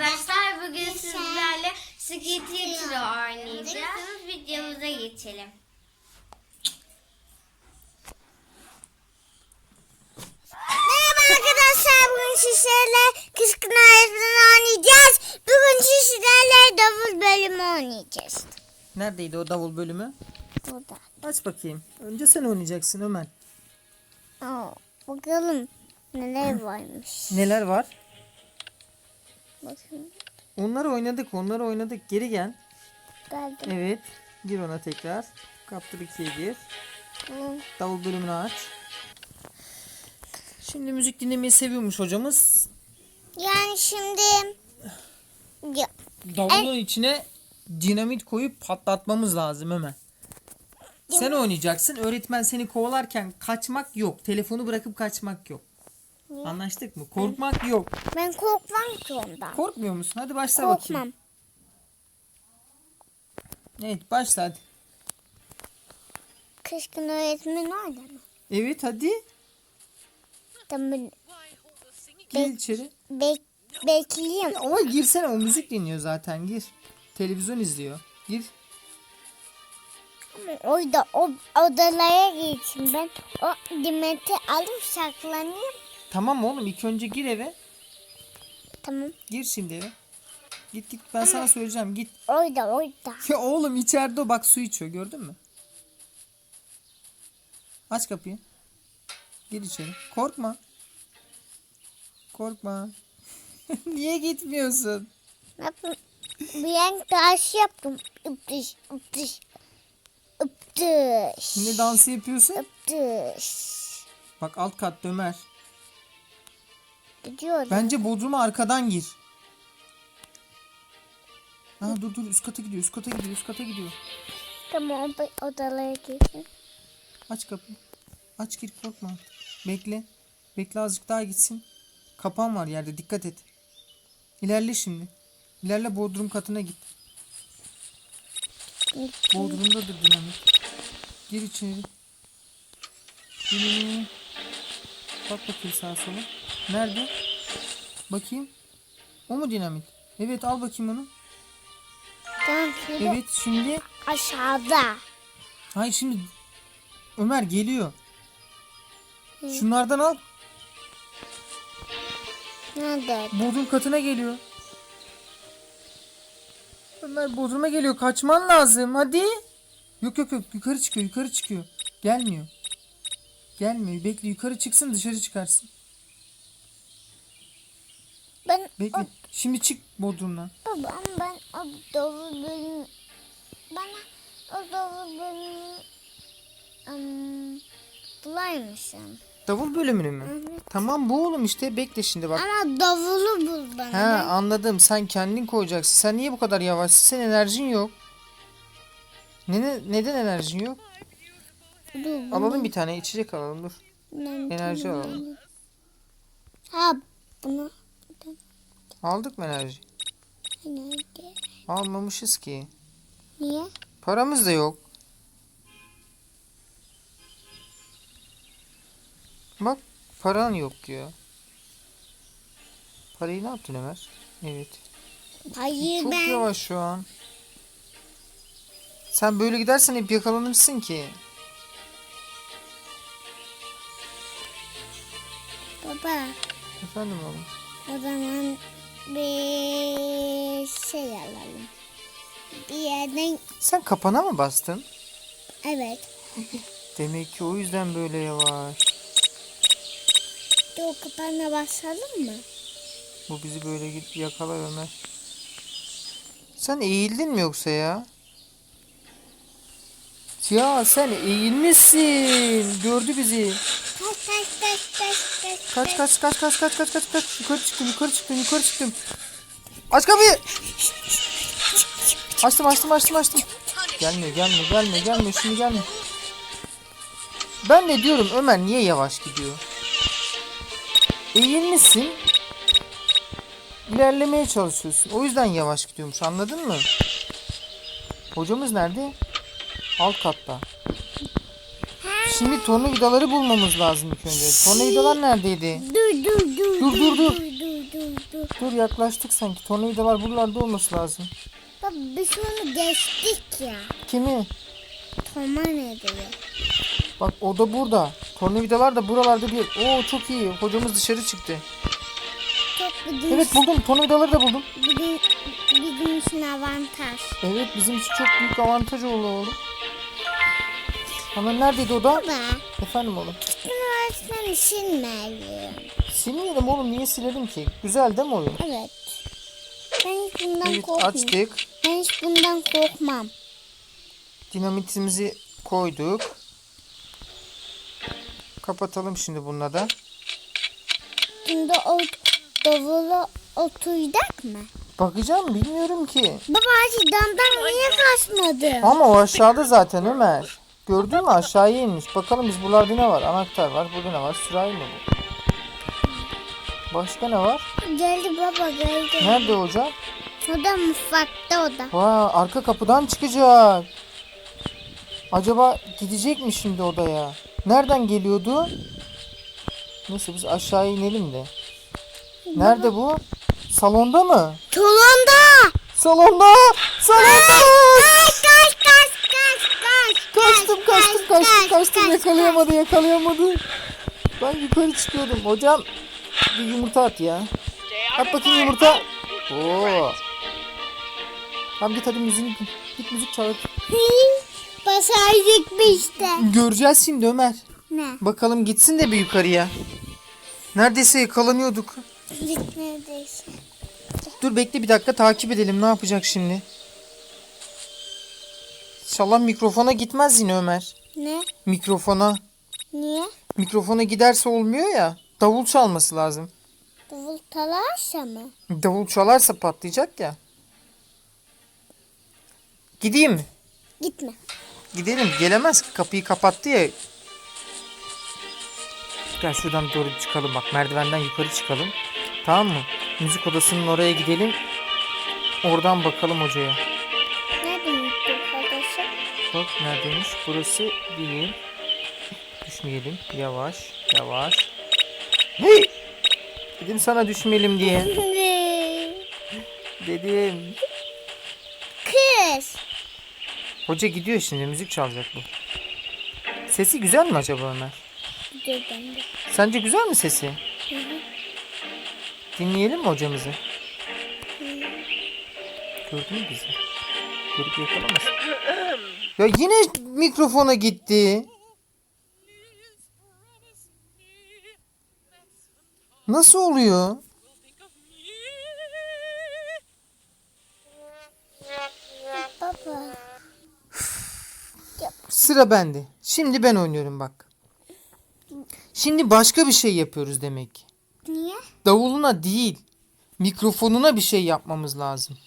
arkadaşlar bugün sizlerle Skit Yatırı oynayacağız. Videomuza geçelim. Merhaba arkadaşlar bugün sizlerle kışkın öğretmeni oynayacağız. Bugün sizlerle davul bölümü oynayacağız. Neredeydi o davul bölümü? Burada. Aç bakayım. Önce sen oynayacaksın Ömer. Oo, bakalım neler varmış. Neler var? Bakın Onları oynadık, onları oynadık. Geri gel. geldim. Evet. Gir ona tekrar. Kaptır 2'ye gir. Bu Davul bölümünü aç. Şimdi müzik dinlemeyi seviyormuş hocamız. Yani şimdi ya, Davulun içine dinamit koyup patlatmamız lazım Ömer. Sen oynayacaksın. Öğretmen seni kovalarken kaçmak yok. Telefonu bırakıp kaçmak yok. Anlaştık mı? Korkmak yok. ben korkmam ki ondan. Korkmuyor musun? Hadi başla bakayım. Korkmam. Evet başla hadi. Kışkın öğretmeni orada mı? Evet hadi. Tamam Gir içeri. bek, bekliyorum. Ama girsene o müzik dinliyor zaten gir. Televizyon izliyor. Gir. Ama orada o odalara geçeyim ben. O dimeti alıp saklanayım. Tamam oğlum ilk önce gir eve. Tamam. Gir şimdi eve. Git git ben sana söyleyeceğim git. Orada orada. Ya oğlum içeride o bak su içiyor gördün mü? Aç kapıyı. Gir içeri. Korkma. Korkma. Niye gitmiyorsun? Bir renk taşı yaptım. Üptüş, üptüş, üptüş, Ne dansı yapıyorsun? üptüş. Bak alt kat Ömer. Gidiyorum. Bence Bodrum'a arkadan gir. Ha dur dur üst kata gidiyor üst kata gidiyor üst kata gidiyor. Tamam odalara geçeyim. Aç kapıyı. Aç gir korkma. Bekle. Bekle azıcık daha gitsin. Kapan var yerde dikkat et. İlerle şimdi. İlerle bodrum katına git. Bodrumdadır dinamit. Gir içeri. Gir. Bak bakayım sağa sola. Nerede? Bakayım. O mu dinamit? Evet al bakayım onu. Tamam şimdi Evet şimdi. aşağıda. Hayır şimdi. Ömer geliyor. Şunlardan al. Nerede? Bodrum katına geliyor. Ömer Bodrum'a geliyor. Kaçman lazım. Hadi. Yok yok yok. Yukarı çıkıyor. Yukarı çıkıyor. Gelmiyor. Gelmiyor. Bekle. Yukarı çıksın dışarı çıkarsın. Ben Bekle. Şimdi çık Bodrum'dan. babam ben o davul bölümü bana o davul bölümü um, bular mısın? Davul bölümünü mü? Tamam bu oğlum işte. Bekle şimdi bak. Ama davulu bul bana. Ha anladım. Sen kendin koyacaksın. Sen niye bu kadar yavaşsın? Senin enerjin yok. Ne, neden enerjin yok? Dur, Alalım bir tane içecek alalım dur. ben Enerji alalım. Ha bunu Aldık mı enerji? nerede? Almamışız ki. Niye? Paramız da yok. Bak paran yok diyor. Parayı ne yaptın Ömer? Evet. Hayır Çok ben yavaş şu an. Sen böyle gidersen hep yakalanırsın ki. baba Efendim oğlum. o zaman bir şey alalım. Bir yerden Sen kapana mı bastın? evet. Demek ki o yüzden böyle yavaş. Dur kapağına basalım mı? Bu bizi böyle gidip yakalar Ömer. Sen eğildin mi yoksa ya? Ya sen eğilmişsin. Gördü bizi. Kaç kaç kaç. Kaç kaç kaç kaç kaç kaç kaç. Yukarı çıktım yukarı çıktım yukarı çıktım. Aç kapıyı. Açtım açtım açtım açtım. Gelmiyor gelmiyor gelmiyor gelmiyor şimdi gelmiyor. Ben de diyorum Ömer niye yavaş gidiyor? Eğilmişsin. İlerlemeye çalışıyorsun. O yüzden yavaş gidiyormuş anladın mı? Hocamız nerede? Alt katta. Şimdi tornavidaları bulmamız lazım ilk önce. Tornavidalar neredeydi? Dur dur dur Dur, dur, dur. dur dur. Dur yaklaştık sanki. Tornavidalar buralarda olması lazım. Baba biz onu geçtik ya. Kimi? Diyor? Bak o da burada. Tornavidalar da buralarda bir. Oo çok iyi. Hocamız dışarı çıktı. Çok bizim, Evet buldum. Tornavidaları da buldum. bizim, bizim için avantaj. Evet bizim için çok büyük avantaj oldu oğlum. Ama neredeydi o da? Baba Efendim oğlum. üniversiteden silmeyelim. Silmeyelim oğlum. Niye silelim ki? Güzel değil mi oyun? Evet. Ben hiç bundan Evet korkmuyorum. açtık. Ben hiç bundan korkmam. Dinamitimizi koyduk. Kapatalım şimdi bununla da. Bunda o davula oturacak mı? Bakacağım bilmiyorum ki. Baba hadi damdan niye kaçmadı? Ama o aşağıda zaten Ömer. Gördün mü aşağıya inmiş. Bakalım biz buralarda ne var? Anahtar var. Burada ne var? Sürahi mi bu? Başka ne var? Geldi baba geldi. Nerede hocam? O da mutfakta o da. Vay arka kapıdan çıkacak. Acaba gidecek mi şimdi odaya? Nereden geliyordu? Neyse biz aşağıya inelim de. Nerede bu? Salonda mı? Salonda. Salonda! Salonda! Kaçtım kaçtım yakalayamadı yakalayamadı. Ben yukarı çıkıyordum. Hocam bir yumurta at ya. At bakayım yumurta. Oo. Tamam git hadi müziğini git müzik çağır. Basaydık bir işte. Göreceğiz şimdi Ömer. Ne? Bakalım gitsin de bir yukarıya. Neredeyse yakalanıyorduk. Gitmediyse. Dur bekle bir dakika takip edelim ne yapacak şimdi. İnşallah mikrofona gitmez yine Ömer. Ne? Mikrofona. Niye? Mikrofona giderse olmuyor ya. Davul çalması lazım. Davul talarsa mı? Davul çalarsa patlayacak ya. Gideyim mi? Gitme. Gidelim. Gelemez ki. Kapıyı kapattı ya. Gel şuradan doğru çıkalım bak. Merdivenden yukarı çıkalım. Tamam mı? Müzik odasının oraya gidelim. Oradan bakalım hocaya. Nerede mutlu arkadaşım? Bak neredeymiş? Burası değil. Düşmeyelim. Yavaş. Yavaş. Hey! Dedim sana düşmeyelim diye. Dedim. Kız. Hoca gidiyor şimdi. Müzik çalacak bu. Sesi güzel mi acaba Ömer? De. Sence güzel mi sesi? Dinleyelim mi hocamızı? Gördün mü bizi? Görüp yakalamasın. Ya yine mikrofona gitti. Nasıl oluyor? Baba. Sıra bende. Şimdi ben oynuyorum bak. Şimdi başka bir şey yapıyoruz demek. Niye? Davuluna değil, mikrofonuna bir şey yapmamız lazım.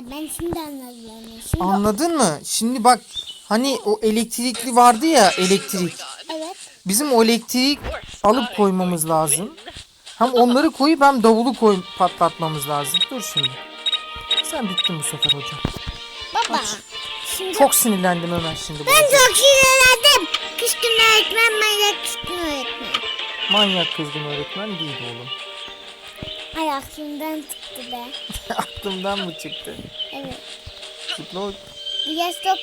He ben şimdi anladım. Şimdi Anladın mı? Şimdi bak hani o elektrikli vardı ya elektrik. evet. Bizim o elektriği alıp koymamız lazım. Hem onları koyup hem davulu koy patlatmamız lazım. Dur şimdi. Sen bittin bu sefer hocam. Baba. Şimdi Çok sinirlendim Ömer şimdi. ben çok sinirlendim. Kışkın öğretmen manyak kışkın öğretmen. Manyak kızgın öğretmen değil oğlum. Ay aklımdan çıktı be. Aklımdan mı çıktı? Evet. Zıpla. Biraz çok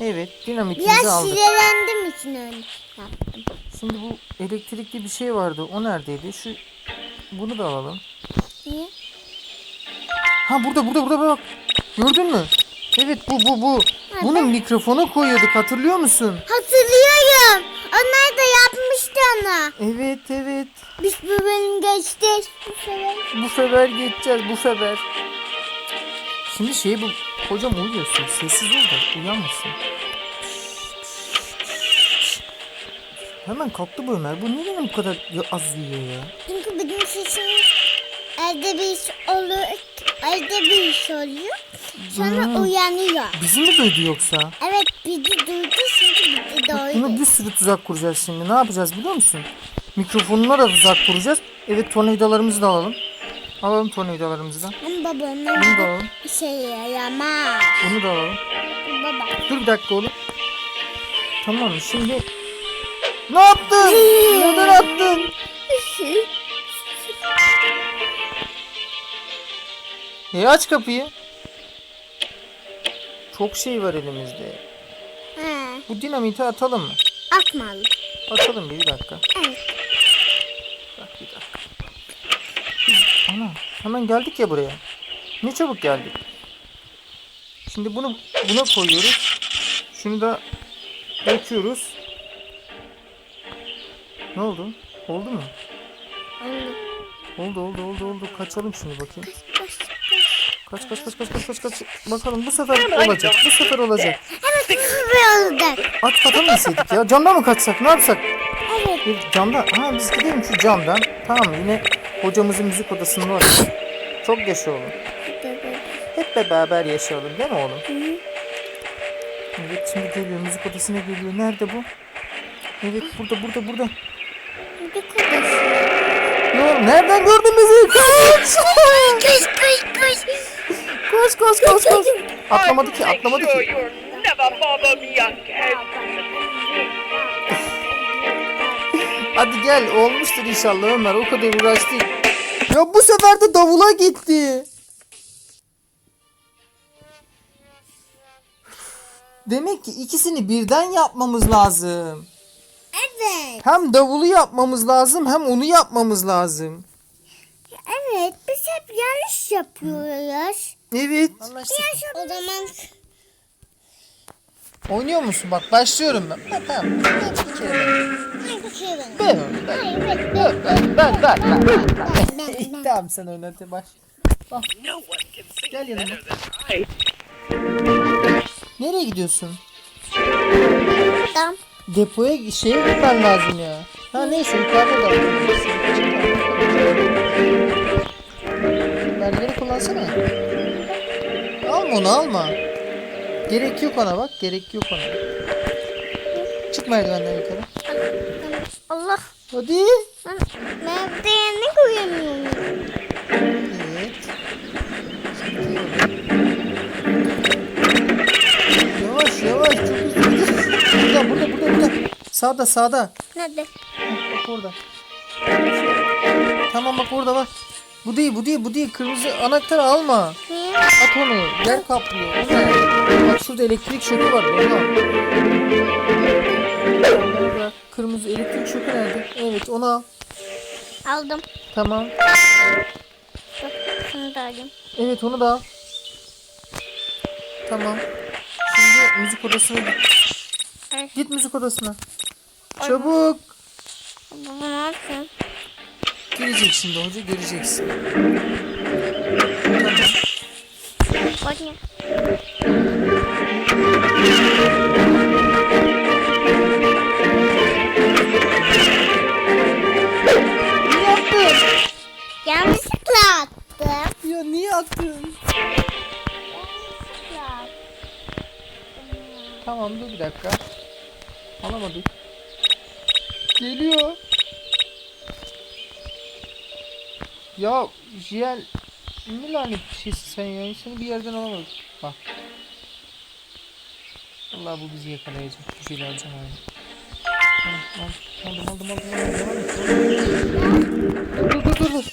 Evet dinamitimizi biraz aldık. sinirlendim için öyle yaptım. Şimdi bu elektrikli bir şey vardı. O neredeydi? Şu bunu da alalım. Niye? Ha burada burada burada bak. Gördün mü? Evet bu bu bu. Bunun mikrofonu koyuyorduk hatırlıyor musun? Hatırlıyorum. Onlar da onu. Evet evet. Biz bu bölüm geçtik. Bu sefer. Bu sefer geçeceğiz bu sefer. Şimdi şey bu. Hocam uyuyorsun. Sessiz ol da uyanmasın. Hemen kalktı bu Ömer. Bu neden bu kadar az uyuyor ya? Çünkü bizim sesimiz elde bir iş olur. Elde bir iş oluyor. Sonra Hmm. uyanıyor. Bizi mi duydu yoksa? Evet bizi duydu şimdi bizi Buna duydu. bir sürü tuzak kuracağız şimdi. Ne yapacağız biliyor musun? Mikrofonuna da tuzak kuracağız. Evet tornavidalarımızı da alalım. Alalım tornavidalarımızı da. Ama baba Bunu da onlar alalım. işe yaramaz. Bunu da alalım. Baba. Dur bir dakika oğlum. Tamam şimdi. Ne yaptın? Neden attın? E aç kapıyı. Çok şey var elimizde. Ha, Bu dinamiti atalım mı? atmalı. Atalım bir, bir dakika. Evet. Bak bir dakika. Biz, ana hemen geldik ya buraya. Ne çabuk geldik. Şimdi bunu buna koyuyoruz. Şunu da döküyoruz. Ne oldu? Oldu mu? Oldu. Oldu oldu oldu oldu. Kaçalım şimdi bakayım. Koş, koş. Kaç kaç kaç kaç kaç kaç kaç. Bakalım bu sefer olacak. Bu sefer olacak. Evet, hızlı olacak. At kata mı inseydik ya? Camdan mı kaçsak? Ne yapsak? Evet. Bir camdan. Ha biz gidelim şu camdan. Tamam yine hocamızın müzik odasında var. Çok yaşa oğlum. Hep beraber yaşayalım değil mi oğlum? Evet şimdi geliyor müzik odasına geliyor. Nerede bu? Evet burada burada burada. Bir koş. Ne oldu? Nereden gördün bizi? Kaç! Koş, koş, koş. Koş koş koş koş. Atlamadı ki atlamadı ki. Hadi gel olmuştur inşallah Ömer o kadar uğraştık. Ya bu sefer de davula gitti. Demek ki ikisini birden yapmamız lazım. Evet. Hem davulu yapmamız lazım hem onu yapmamız lazım. Evet, biz hep yanlış yapıyoruz. Evet. O zaman Oynuyor musun? Bak başlıyorum ben. Ha, tamam. Hadi bir kere ben. hangi şey ben? Ben. Ben. Hayır, ben, Ben, ben, ben, ben, ben. ben, ben, ben. Tamam sen oynat baş. One can sing Gel yanıma. Nereye gidiyorsun? Tamam. Depoya şeye gitmen lazım ya. Ha neyse yukarıda da. Merdiven'i kullansana. Onu alma. Gerek yok ona bak. Gerek yok ona. Çık merdivenden yukarı. Allah, Hadi. ben merdiveni koyamıyorum. Evet. Yavaş yavaş çok hızlı. Burada burada burada burada. Sağda sağda. Nerede? Heh, Bak orada. Tamam bak orada var. Bu değil bu değil bu değil. Kırmızı anahtarı alma. Niye? At onu. Yer kaplıyor. O ne? Bak şurada elektrik şoku var. Orada Kırmızı elektrik şoku nerede? Evet onu al. Aldım. Tamam. Şunu da alayım. Evet onu da al. Tamam. Şimdi müzik odasına git. Evet. Git müzik odasına. Çabuk. Baba ne yapıyorsun? Gelecek şimdi hoca göreceksin. Tamam. Bak ne? Ne yaptın? Yanlışlıkla attım. Ya niye attın? Yanlışlıkla attım. Tamam dur bir dakika. Alamadık. Geliyor. Ya Jiel ne lanet bir şeysin sen ya. Seni bir yerden alamadık. Bak. Allah bu bizi yakalayacak. Bir şeyler alacağım abi. Aldım aldım aldım aldım. aldım. Dur dur dur dur.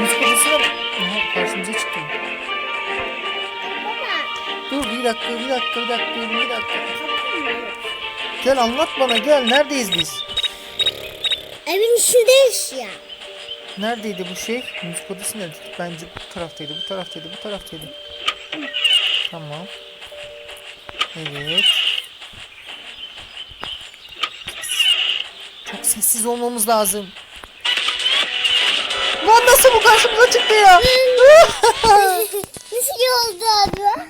Müzik odası var. Aha karşımıza çıktı. Dur bir dakika bir dakika bir dakika bir dakika. Gel anlat bana gel neredeyiz biz? Evin içindeyiz ya. Neredeydi bu şey? Müzik odası nerede? Bence bu taraftaydı bu taraftaydı bu taraftaydı. Tamam. Evet. Çok sessiz olmamız lazım. Lan nasıl bu karşımıza çıktı ya? Nasıl oldu adı?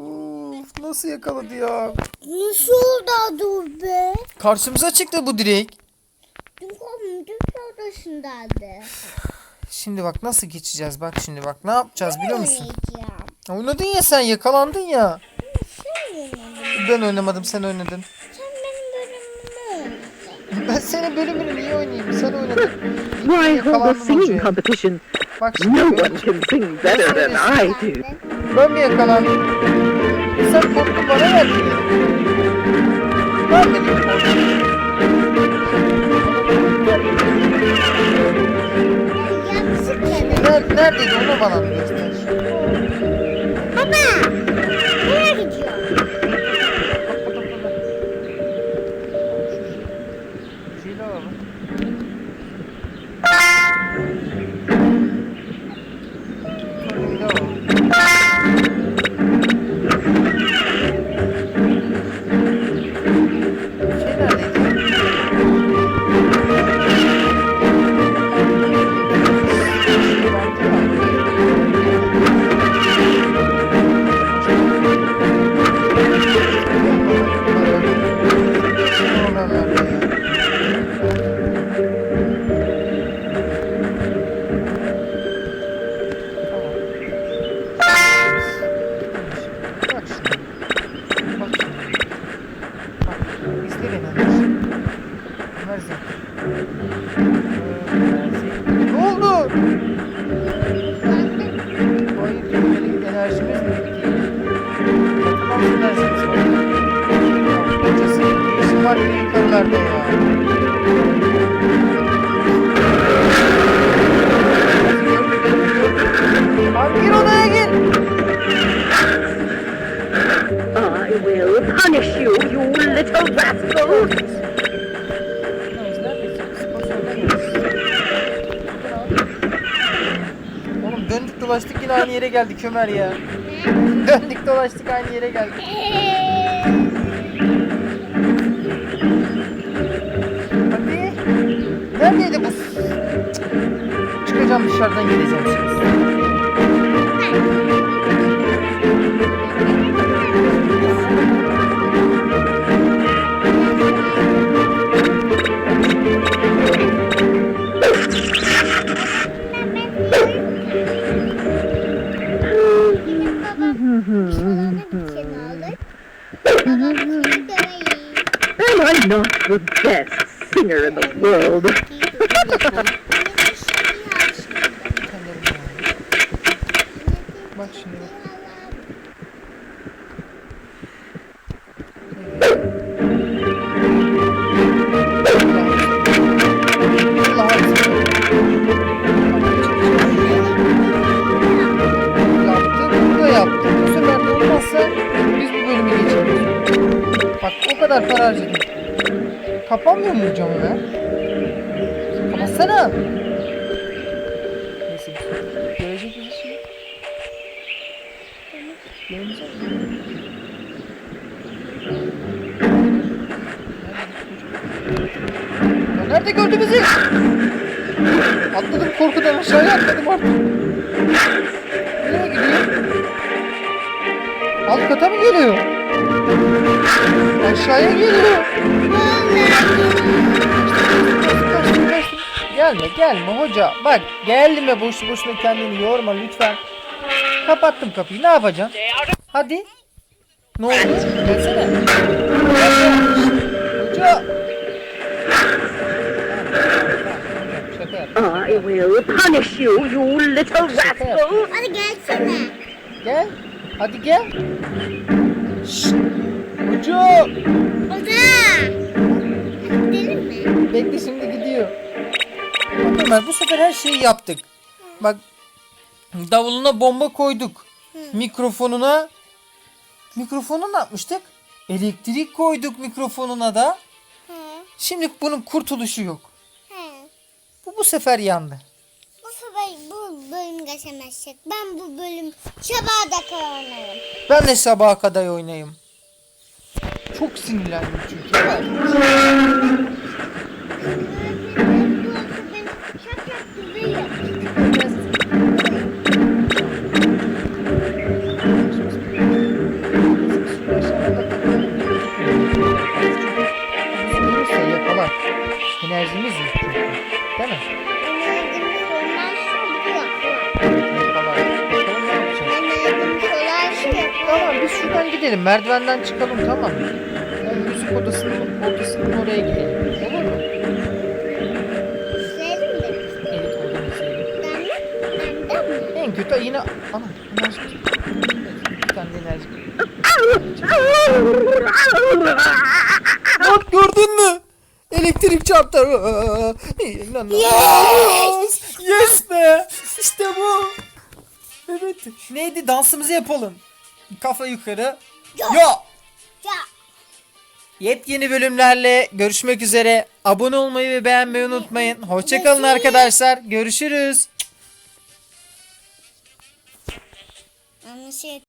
Uf, nasıl yakaladı ya? Nasıl oldu adı be? Karşımıza çıktı bu direkt. Odasındaydı. Şimdi bak nasıl geçeceğiz bak şimdi bak ne yapacağız biliyor musun? Oynayacağım. Oynadın ya sen yakalandın ya. Sen oynadın. Ben oynamadım sen oynadın. Sen benim bölümümü oynadın. Ben senin bölümünü niye oynayayım sen oynadın. Why hold a singing competition? Bak şimdi No ben, one can sing better than I do. ben mi yakalandım? Sen korkun bana verdin. Vermedin korkun. Neredeydi onu bana göster. Baba. Döndük dolaştık yine aynı yere geldik Ömer ya. Döndük dolaştık aynı yere geldik. Hadi. Neredeydi bu? Çıkacağım dışarıdan geleceğim şimdi. Am not the best singer in the world? Ya nerede gördü bizi? Atladım korkudan aşağıya atladım artık. Nereye gidiyor? Alt kata mı geliyor? Aşağıya geliyor. Gelme gelme hoca. Bak gelme boşu boşuna kendini yorma lütfen. Kapattım kapıyı ne yapacaksın? Hadi. Ne oldu? Gelsene. Hoca. Şaka yap. I will punish you, you little rascal! Hadi gelsene. Gel. Hadi gel. Şşt. Hoca. Mi? Bekle şimdi gidiyor. Bak Ömer bu sefer her şeyi yaptık. Bak davuluna bomba koyduk. Mikrofonuna mikrofonu ne yapmıştık? Elektrik koyduk mikrofonuna da. He. Şimdi bunun kurtuluşu yok. He. Bu bu sefer yandı. Bu sefer bu bölüm geçemezsek ben bu bölüm sabaha da oynarım. Ben de sabaha kadar oynayayım. Çok sinirlendim çünkü. Ben gidelim. Merdivenden çıkalım tamam müzik odasının odasının oraya gidelim. Olur mu? İzleyelim de. Evet. Ben mi? Ben de mi? En kötü yine... Ana enerji. Bir tane de enerji. Bak gördün mü? Elektrik çarptı. İnanılmaz. Yes be. İşte bu. Evet. Neydi? Dansımızı yapalım. Kafa yukarı. Yo. Ya. Yepyeni bölümlerle görüşmek üzere. Abone olmayı ve beğenmeyi unutmayın. Hoşçakalın arkadaşlar. Görüşürüz. Şey